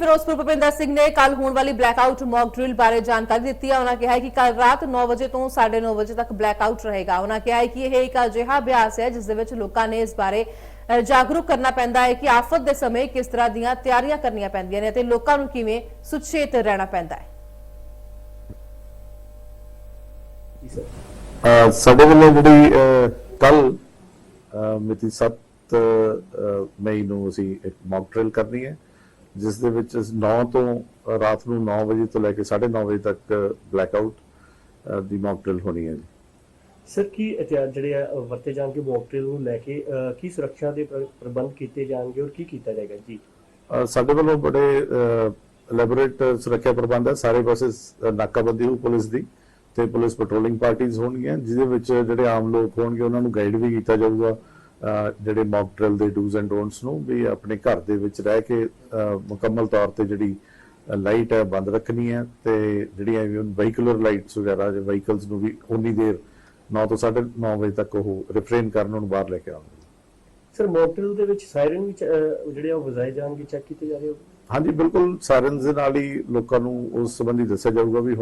ਫਿਰੋਜ਼ਪੁਰ ਭੁਪਿੰਦਰ ਸਿੰਘ ਨੇ ਕੱਲ ਹੋਣ ਵਾਲੀ ਬਲੈਕਆਊਟ ਮੌਕ ਡਰਿਲ ਬਾਰੇ ਜਾਣਕਾਰੀ ਦਿੱਤੀ ਹੈ ਉਹਨਾਂ ਕਿਹਾ ਹੈ ਕਿ ਕੱਲ ਰਾਤ 9 ਵਜੇ ਤੋਂ 9:30 ਵਜੇ ਤੱਕ ਬਲੈਕਆਊਟ ਰਹੇਗਾ। ਉਹਨਾਂ ਕਿਹਾ ਹੈ ਕਿ ਇਹ ਇੱਕ ਅਜਿਹਾ ਅਭਿਆਸ ਹੈ ਜਿਸ ਦੇ ਵਿੱਚ ਲੋਕਾਂ ਨੇ ਇਸ ਬਾਰੇ ਜਾਗਰੂਕ ਕਰਨਾ ਪੈਂਦਾ ਹੈ ਕਿ ਆਫਤ ਦੇ ਸਮੇਂ ਕਿਸ ਤਰ੍ਹਾਂ ਦੀਆਂ ਤਿਆਰੀਆਂ ਕਰਨੀਆਂ ਪੈਂਦੀਆਂ ਨੇ ਤੇ ਲੋਕਾਂ ਨੂੰ ਕਿਵੇਂ ਸੁਚੇਤ ਰਹਿਣਾ ਪੈਂਦਾ ਹੈ। ਸਾਡੇ ਵੱਲੋਂ ਜਿਹੜੀ ਕੱਲ ਮਿਤੀ 7 ਮਈ ਨੂੰ ਅਸੀਂ ਇੱਕ ਮੌਕ ਡਰਿਲ ਕਰਨੀ ਹੈ। ਜਿਸ ਦੇ ਵਿੱਚ 9 ਤੋਂ ਰਾਤ ਨੂੰ 9 ਵਜੇ ਤੋਂ ਲੈ ਕੇ 9:30 ਵਜੇ ਤੱਕ ਬਲੈਕਆਊਟ ਦੀ ਮੌਕ ਡਰਿਲ ਹੋਣੀ ਹੈ ਜੀ। ਸਰ ਕੀ ਜਿਹੜੇ ਆ ਵਰਤੇ ਜਾਣਗੇ ਮੌਕਟੇਲ ਨੂੰ ਲੈ ਕੇ ਕੀ ਸੁਰੱਖਿਆ ਦੇ ਪ੍ਰ- ਪ੍ਰਬੰਧ ਕੀਤੇ ਜਾਣਗੇ ਔਰ ਕੀ ਕੀਤਾ ਜਾਏਗਾ ਜੀ? ਸਾਡੇ ਵੱਲੋਂ ਬੜੇ ਐਲੈਬੋਰੇਟ ਸੁਰੱਖਿਆ ਪ੍ਰਬੰਧ ਹੈ। ਸਾਰੇ ਪਾਸੇ ਨਾਕਾਬੰਦੀ ਹੋਊ ਪੁਲਿਸ ਦੀ ਤੇ ਪੁਲਿਸ ਪੈਟਰੋਲਿੰਗ ਪਾਰਟੀਆਂ ਹੋਣਗੀਆਂ ਜਿਹਦੇ ਵਿੱਚ ਜਿਹੜੇ ਆਮ ਲੋਕ ਹੋਣਗੇ ਉਹਨਾਂ ਨੂੰ ਗਾਈਡ ਵੀ ਕੀਤਾ ਜਾਊਗਾ। ਜਿਹੜੇ ਮੌਕ ਡਰਿਲ ਦੇ ਡੂਜ਼ ਐਂਡ ਡੋਨਟਸ ਨੂੰ ਵੀ ਆਪਣੇ ਘਰ ਦੇ ਵਿੱਚ ਰਹਿ ਕੇ ਮੁਕੰਮਲ ਤੌਰ ਤੇ ਜਿਹੜੀ ਲਾਈਟ ਹੈ ਬੰਦ ਰੱਖਣੀ ਹੈ ਤੇ ਜਿਹੜੀਆਂ ਵਹੀਕੂਲਰ ਲਾਈਟਸ ਵਗੈਰਾ ਜਾਂ ਵਹੀਕਲਸ ਨੂੰ ਵੀ ਉਨੀ ਦੇਰ 9 ਤੋਂ 9:30 ਵਜੇ ਤੱਕ ਉਹ ਰਿਫਰੇਨ ਕਰਨ ਨੂੰ ਬਾਹਰ ਲੈ ਕੇ ਆਉਣਗੇ ਸਰ ਮੌਕਟੇਲ ਦੇ ਵਿੱਚ ਸਾਇਰਨ ਵੀ ਜਿਹੜੇ ਉਹ ਵਜਾਏ ਜਾਣਗੇ ਚੈੱਕ ਕੀਤੇ ਜਾ ਰਹੇ ਹੋ ਹਾਂਜੀ ਬਿਲਕੁਲ ਸਾਇਰਨਸ ਦੇ ਨਾਲ ਹੀ ਲੋਕਾਂ ਨੂੰ ਉਸ ਸੰਬੰਧੀ ਦੱਸਿਆ ਜਾਊਗਾ ਵੀ